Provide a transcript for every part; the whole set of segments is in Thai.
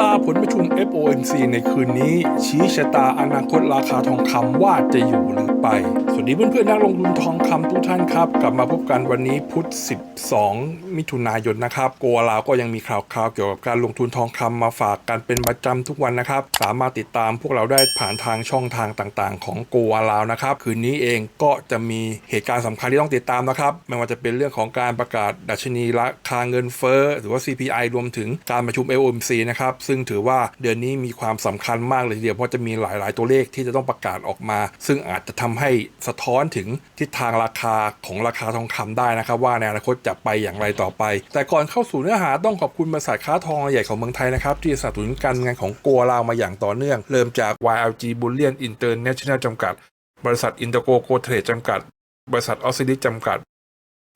ตาผลประชุม FOMC ในคืนนี้ ชี้ชะตาอนาคตราคาทองคำว่าจะอยู่หรือไป สวัสดีเพื่อนๆนักลงทุนทองคำทุกท่านครับ กลับมาพบกันวันนี้พุธ 12 มิถุนายนนะครับโกวาลาวก็ยังมีข่าวคราวเกี่ยวกับการลงทุนทองคำมาฝากกันเป็นประจำทุกวันนะครับ สามารถติดตามพวกเราได้ผ่านทางช่องทางต่างๆ ของโกวาลาวนะครับ คืนนี้เองก็จะมีเหตุการณ์สำคัญที่ต้องติดตามนะครับไม่ว่าจะเป็นเรื่องของการประกาศดัชนีราคาเงินเฟ้อหรือว่า CPI รวมถึงการประชุม FOMC นะครับซึ่งถือว่าเดือนนี้มีความสำคัญมากเลยทีเดียวเพราะจะมีหลาย ๆ ตัวเลขที่จะต้องประกาศออกมา ซึ่งอาจจะทำให้สะท้อนถึงทิศทางราคาของราคาทองคำได้นะครับ ว่าในอนาคตจะไปอย่างไรต่อไป แต่ก่อนเข้าสู่เนื้อหาต้องขอบคุณบริษัทค้าทองใหญ่ของเมืองไทยนะครับที่สนับสนุนการงานของโกลาวมาอย่างต่อเนื่อง เริ่มจาก YLG Bullion International จำกัด บริษัทอินเตอร์โกโกเทรดจำกัด บริษัทออสซิลิจำกัด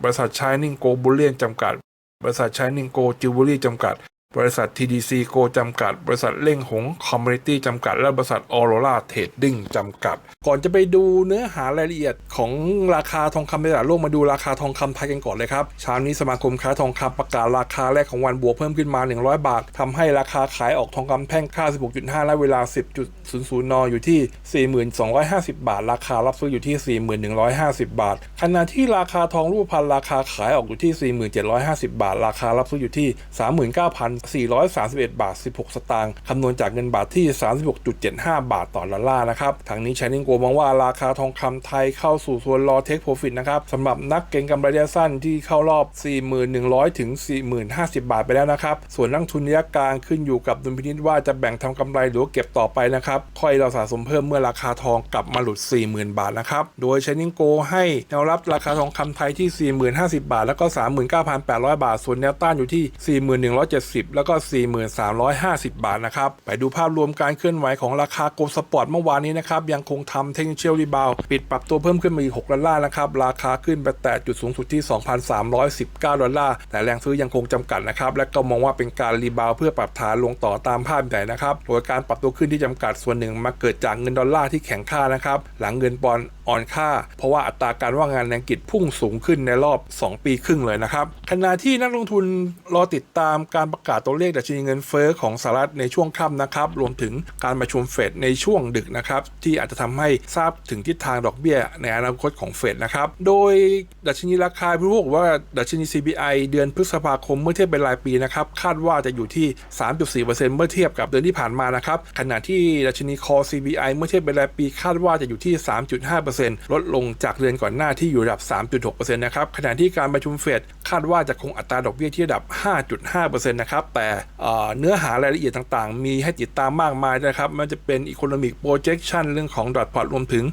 บริษัทชายนิงโกบุลเลียนจำกัด บริษัทชายนิงโกจิวเวลรี่จำกัด บริษัท TDC โกจำกัด บริษัทเล่งหงคอมมูนิตี้จำกัด และบริษัทออโรราเทรดดิ้งจำกัด ก่อนจะไปดูเนื้อหารายละเอียดของราคาทองคำในตลาดโลกมาดูราคาทองคำไทยกันก่อนเลยครับเช้านี้สมาคมค้าทองคำประกาศราคาแรกของวันบวกเพิ่มขึ้นมา 100 บาททำให้ราคาขายออกทองคำแท่งค่า 16.5 และเวลา 10.00 น อยู่ที่ 4250 บาท ราคารับซื้ออยู่ที่ 4150 บาทขณะที่ราคาทองรูปพรรณราคาขายออกอยู่ที่ 4750 บาท ราคารับซื้ออยู่ที่ 39,000 431 บาท 16 สตางค์คำนวณจากเงินบาทที่ 36.75 บาทต่อดอลลาร์นะครับทางนี้ชานิงโกมองว่าราคาทองคำไทยเข้าสู่ส่วนรอเทคโปรฟิตนะครับสำหรับนักเก็งกำไรระยะสั้นที่เข้ารอบ 41,000ถึง40,050 บาทไปแล้วนะครับ ส่วนนักทุนระยะกลางขึ้นอยู่กับดุลพินิจว่าจะแบ่งทำกำไรหรือเก็บต่อไปนะครับค่อยเราสะสมเพิ่มเมื่อราคาทองกลับมาหลุด 40,000 บาทนะครับ โดยชานิงโกให้แนวรับราคาทองคำไทยที่ 40,050 บาท แล้วก็ 39,800 บาท ส่วนแนวต้านอยู่ที่ 4170แล้วก็ 4350 บาทนะครับ ไปดูภาพรวมการเคลื่อนไหวของราคาโกลสปอร์ตเมื่อวานนี้นะครับ ยังคงทำเทคนิคเชลรีบาวปิดปรับตัวเพิ่มขึ้นมาอีก 6 ดอลลาร์นะครับ ราคาขึ้นไปแตะจุดสูงสุดที่ 2,319 ดอลลาร์ แต่แรงซื้อยังคงจำกัดนะครับ และก็มองว่าเป็นการรีบาวเพื่อปรับฐานลงต่อตามภาพใหญ่นะครับ โดยการปรับตัวขึ้นที่จำกัดส่วนหนึ่งมาเกิดจากเงินดอลลาร์ที่แข็งค่านะครับหลังเงินปอนด์อ่อนค่า เพราะว่าอัตราการว่างงานในอังกฤษพุ่งสูงขึ้นในรอบ 2 ปีครึ่งเลยนะครับขณะที่นักลงทุนรอติดตามการประกาศตัวเลขดัชนีเงินเฟ้อของสหรัฐในช่วงค่ำนะครับ รวมถึงการประชุมเฟดในช่วงดึกนะครับ ที่อาจจะทำให้ทราบถึงทิศทางดอกเบี้ยในอนาคตของเฟดนะครับ โดยดัชนีราคาผู้บริโภคว่าดัชนี CPI เดือนพฤษภาคมเมื่อเทียบเป็นรายปีนะครับคาดว่าจะอยู่ที่ 3.4%เมื่อเทียบกับเดือนที่ผ่านมานะครับขณะที่ดัชนี Core CPI เมื่อเทียบเป็นรายปีคาดว่าจะอยู่ที่ 3.5%ลดลงจากเดือนก่อนหน้าที่อยู่ระดับ 3.6%นะครับขณะที่การประชุมเฟดคาดว่าจะคงอัตราดอกเบี้ยที่ระดับ 5.5%นะครับแต่เนื้อหารายละเอียดต่างๆ มีให้ติดตามมากมายนะครับมันจะเป็น Economic Projection เรื่องของดอทพอรวมถึง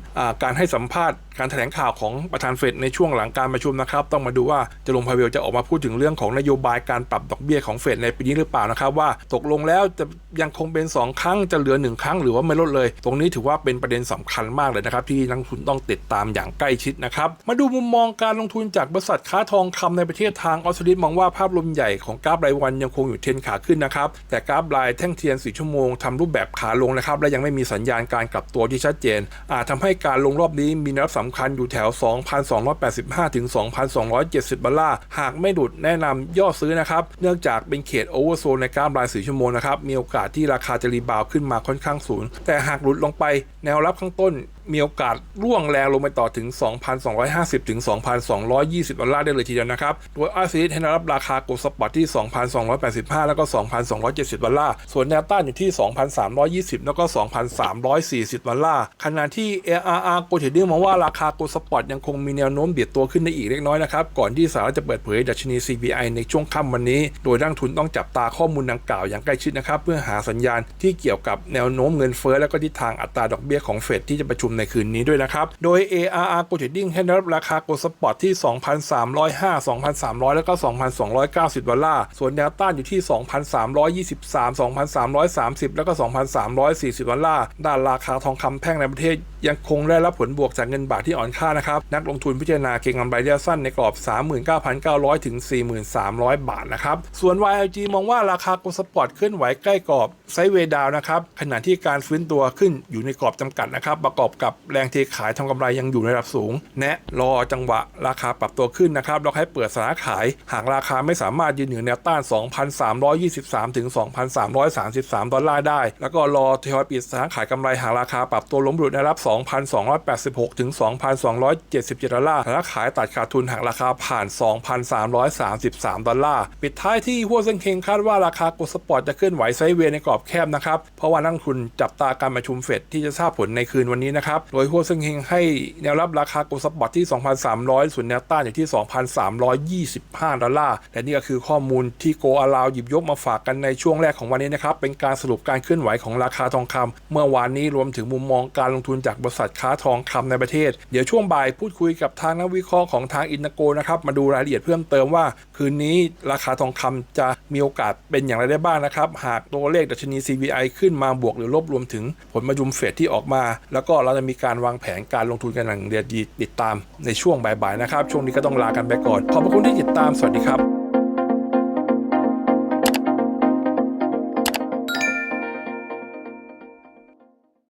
การให้สัมภาษณ์ การแถลงข่าวของประธานเฟดในช่วงหลังการประชุมนะครับ ต้องมาดูว่าจะลงพาเวลจะออกมาพูดถึงเรื่องของนโยบายการปรับดอกเบี้ยของเฟดในปีนี้หรือเปล่านะครับ ว่าตกลงแล้วจะยังคงเป็น 2 ครั้งจะเหลือ 1 ครั้งหรือว่าไม่ลดเลย ตรงนี้ถือว่าเป็นประเด็นสำคัญมากเลยนะครับ ที่นักลงทุนต้องติดตามอย่างใกล้ชิดนะครับ มาดูมุมมองการลงทุนจากบริษัทค้าทองคำในประเทศทางออสเตรเลียมองว่าภาพรวมใหญ่ของกราฟรายวันยังคงอยู่เทรนขาขึ้นนะครับแต่กราฟรายแท่งเทียน4ชั่วโมงทำรูปแบบขาลงนะครับและยังไม่มีสัญญาณการกลับตัวที่ชัดเจนอาจทำให้การลงรอบนี้มีนับสำคัญอยู่แถว 2,285 ถึง 2,270 ดอลลาร์ หากไม่หลุดแนะนำย่อซื้อนะครับ เนื่องจากเป็นเขตโอเวอร์โซนในกราฟราย 4 ชั่วโมงนะครับ มีโอกาสที่ราคาจะรีบาวขึ้นมาค่อนข้างสูง แต่หากหลุดลงไปแนวรับข้างต้น มีโอกาสร่วงแรงลงไปต่อถึง 2,250 ถึง 2,220 ดอลลาร์ได้เลยทีเดียวนะครับ โดยอาซีให้แนวรับราคากดสปอร์ตที่ 2,285 แล้วก็ 2,270 ดอลลาร์ ส่วนแนวต้านอยู่ที่ 2,320 แล้วก็ 2,340 ดอลลาร์ ขณะที่ ARR โกลด์เทรดดิ้งมองว่าราคากดสปอร์ตยังคงมีแนวโน้มเบียดตัวขึ้นได้อีกเล็กน้อยนะครับ ก่อนที่สหรัฐจะเปิดเผยดัชนี CPI ในช่วงค่ำวันนี้ โดยนักทุนต้องจับตาข้อมูลดังกล่าวอย่างใกล้ชิดนะครับ เพื่อหาสัญญาณที่เกี่ยวกับแนวโน้มเงินเฟ้อและก็ทิศทางอัตราดอกเบี้ยของเฟดที่จะประชุมในคืนนี้ด้วยนะครับ โดย ARR Gold Trading ให้รับราคา Gold Spot ที่ 2,305 2,300 แล้วก็ 2,290 ดอลลาร์ ส่วนแนวต้านอยู่ที่ 2,323 2,330 แล้วก็ 2,340 ดอลลาร์ ด้านราคาทองคำแท่งในประเทศ ยังคงได้รับผลบวกจากเงินบาทที่อ่อนค่านะครับ นักลงทุนพิจารณาเก็งกำไรระยะสั้นในกรอบ 39,900 ถึง 43,000บาทนะครับ ส่วน YLG มองว่าราคาโกลสปอร์ตเคลื่อนไหวใกล้กรอบไซด์เวดาวนะครับ ขณะที่การฟื้นตัวขึ้นอยู่ในกรอบจำกัดนะครับ ประกอบกับแรงเทขายทำกำไรยังอยู่ในระดับสูง แนะรอจังหวะราคาปรับตัวขึ้นนะครับแล้วให้เปิดสถานะขาย หากราคาไม่สามารถยืนเหนือแนวต้าน 2,323 ถึง 2,333 ดอลลาร์ได้ แล้วก็รอทยอยปิดสถานะขายกำไรหากราคาปรับตัวล้มหลุดในระดับ2,286 ถึง 2,277 ดอลลาร์สถานะขายตัดขาดทุนหากราคาผ่าน 2,333 ดอลลาร์ ปิดท้ายที่หัวเซิงเคงคาดว่าราคาโกลด์สปอร์ตจะเคลื่อนไหวไซเวย์ในกรอบแคบนะครับ เพราะว่านักลงทุนจับตาการประชุมเฟดที่จะทราบผลในคืนวันนี้นะครับ โดยหัวเซิงเคงให้แนวรับราคาโกลด์สปอร์ตที่ 2,300 ส่วนแนวต้านอยู่ที่ 2,325 ดอลลาร์ และนี่ก็คือข้อมูลที่โกอาลาวหยิบยกมาฝากกันในช่วงแรกของวันนี้นะครับ เป็นการสรุปการเคลื่อนไหวของราคาทองคำเมื่อวานนี้รวมถึงมุมมองการลงทุนจากบริษัทค้าทองคำในประเทศ เดี๋ยวช่วงบ่ายพูดคุยกับทางนักวิเคราะห์ของทางอินโกนะครับ มาดูรายละเอียดเพิ่มเติมว่า คืนนี้ราคาทองคำจะมีโอกาสเป็นอย่างไรได้บ้างนะครับ หากตัวเลขดัชนี CVI ขึ้นมาบวกหรือลบรวมถึงผลประชุมเฟดที่ออกมา แล้วก็เราจะมีการวางแผนการลงทุนกันอย่างเดียดีติดตามในช่วงบ่ายๆนะครับ ช่วงนี้ก็ต้องลากันไปก่อน ขอบพระคุณที่ติดตาม สวัสดีครับ